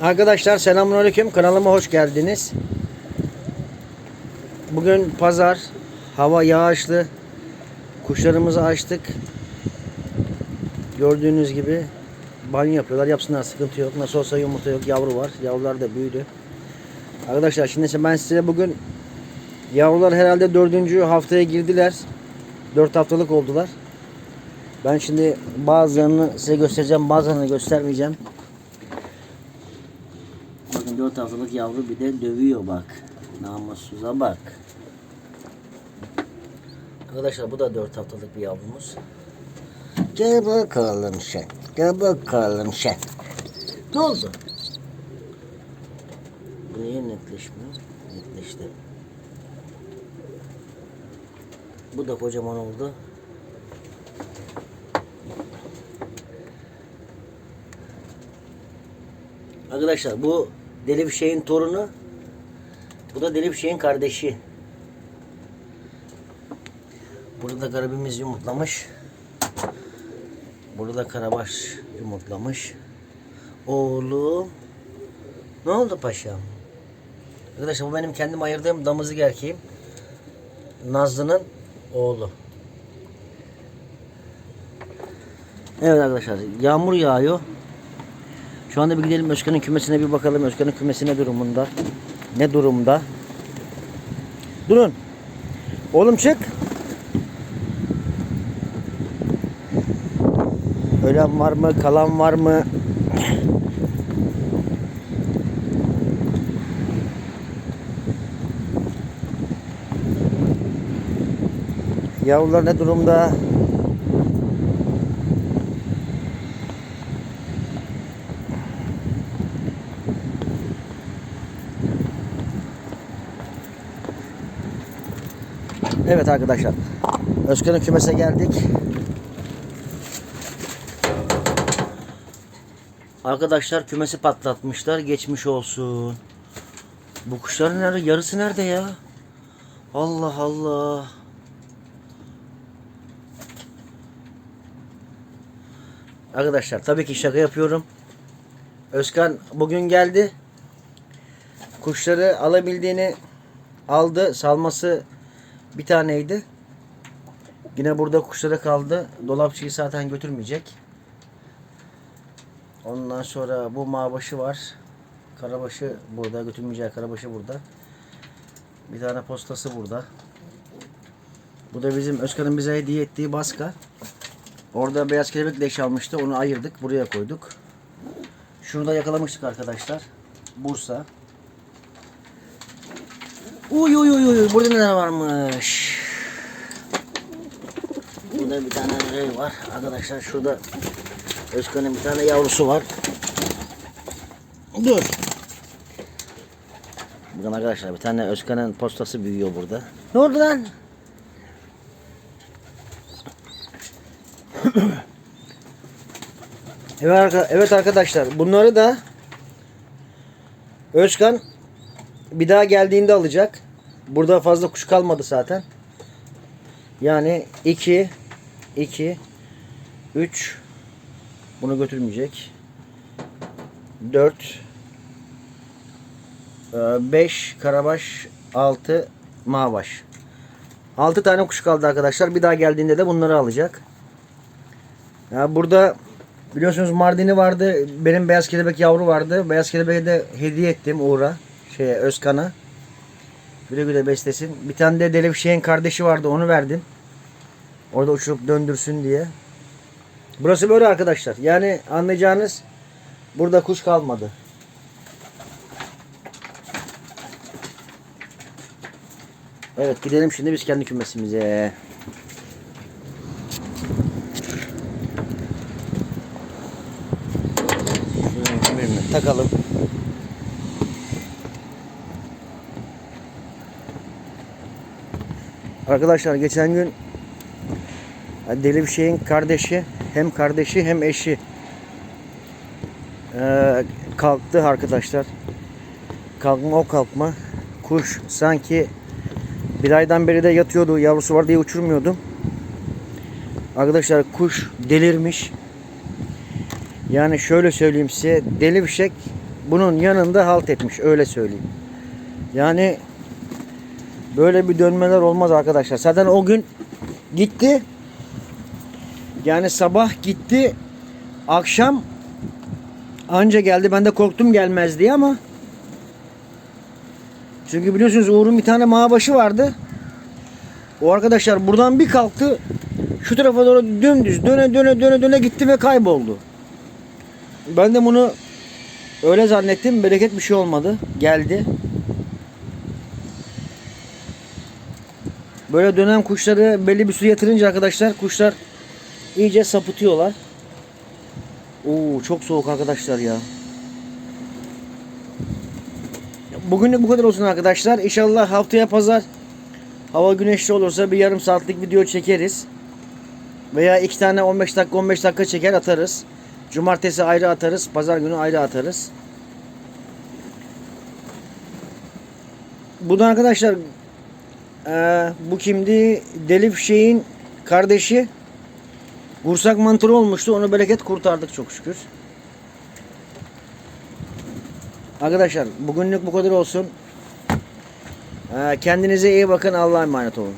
Arkadaşlar selamünaleyküm. Kanalıma hoş geldiniz. Bugün pazar. Hava yağışlı. Kuşlarımızı açtık. Gördüğünüz gibi banyo yapıyorlar. Yapsınlar sıkıntı yok. Nasıl olsa yumurta yok. Yavru var. Yavrular da büyüdü. Arkadaşlar şimdi ben size bugün yavrular herhalde dördüncü haftaya girdiler. Dört haftalık oldular. Ben şimdi bazılarını size göstereceğim. Bazılarını göstermeyeceğim. Bakın 4 haftalık yavru bir de dövüyor bak. Namussuza bak. Arkadaşlar bu da 4 haftalık bir yavrumuz. Gel bakalım sen. Gel bakalım sen. Ne oldu? Bu niye netleşmiyor? Netleşti. Bu da kocaman oldu. Arkadaşlar bu Deli Fişek'in torunu. Bu da Deli Fişek'in kardeşi. Burada da garibimiz yumurtlamış. Burada da karabaş yumurtlamış. Oğlum. Ne oldu paşam? Arkadaşlar bu benim kendim ayırdığım damızlık erkeğim. Nazlı'nın oğlu. Evet arkadaşlar yağmur yağıyor. Şu anda bir gidelim Özkan'ın kümesine bir bakalım. Özkan'ın kümesi ne durumunda? Ne durumda? Durun. Oğlum çık. Ölen var mı? Kalan var mı? Yavrular ne durumda? Evet arkadaşlar. Özkan'ın kümese geldik. Arkadaşlar kümesi patlatmışlar. Geçmiş olsun. Bu kuşların nerede? Yarısı nerede ya? Allah Allah. Arkadaşlar tabii ki şaka yapıyorum. Özkan bugün geldi. Kuşları alabildiğini aldı. Salması bir taneydi. Yine burada kuşlara kaldı. Dolapçıyı zaten götürmeyecek. Ondan sonra bu mağbaşı var. Karabaşı burada. Götürmeyeceği karabaşı burada. Bir tane postası burada. Bu da bizim Özkan'ın bize hediye ettiği baska. Orada beyaz kelebek leş almıştı. Onu ayırdık. Buraya koyduk. Şunu da yakalamıştık arkadaşlar. Bursa. Uy uy uy uy. Burada neler varmış? Burada bir tane şey var. Arkadaşlar şurada Özkan'ın bir tane yavrusu var. Dur. Bakın arkadaşlar bir tane Özkan'ın postası büyüyor burada. Ne oldu lan? evet arkadaşlar bunları da Özkan bir daha geldiğinde alacak. Burada fazla kuş kalmadı zaten. Yani 2 2 3 bunu götürmeyecek. 4 5 karabaş 6 mağbaş. 6 tane kuş kaldı arkadaşlar. Bir daha geldiğinde de bunları alacak. Ya burada biliyorsunuz Mardin'i vardı. Benim beyaz kelebek yavru vardı. Beyaz kelebeği de hediye ettim Uğur'a. Şeye Özkan'a. Güle güle beslesin. Bir tane de Delevşehir'in kardeşi vardı. Onu verdim. Orada uçurup döndürsün diye. Burası böyle arkadaşlar. Yani anlayacağınız burada kuş kalmadı. Evet gidelim şimdi biz kendi kümesimize. Kemerini takalım. Arkadaşlar geçen gün Deli bir şeyin kardeşi hem kardeşi hem eşi ee, kalktı arkadaşlar. Kalkma o kalkma. Kuş sanki bir aydan beri de yatıyordu. Yavrusu var diye uçurmuyordum. Arkadaşlar kuş delirmiş. Yani şöyle söyleyeyim size. Deli fişek bunun yanında halt etmiş öyle söyleyeyim. Yani böyle bir dönmeler olmaz arkadaşlar. Zaten o gün gitti. Yani sabah gitti. Akşam anca geldi. Ben de korktum gelmez diye ama çünkü biliyorsunuz Uğur'un bir tane mağabaşı vardı. O arkadaşlar buradan bir kalktı. Şu tarafa doğru dümdüz döne döne döne döne gitti ve kayboldu. Ben de bunu öyle zannettim. Bereket bir şey olmadı. Geldi. Böyle dönen kuşları belli bir süre yatırınca arkadaşlar kuşlar iyice sapıtıyorlar. Oo çok soğuk arkadaşlar ya. Bugünlük bu kadar olsun arkadaşlar. İnşallah haftaya pazar hava güneşli olursa bir yarım saatlik video çekeriz. Veya iki tane 15 dakika 15 dakika çeker atarız. Cumartesi ayrı atarız. Pazar günü ayrı atarız. Bu da arkadaşlar eee, bu kimdi? Deli Fişek'in kardeşi Kursak mantarı olmuştu. Onu bereket kurtardık çok şükür. Arkadaşlar bugünlük bu kadar olsun. Ee, Kendinize iyi bakın. Allah'a emanet olun.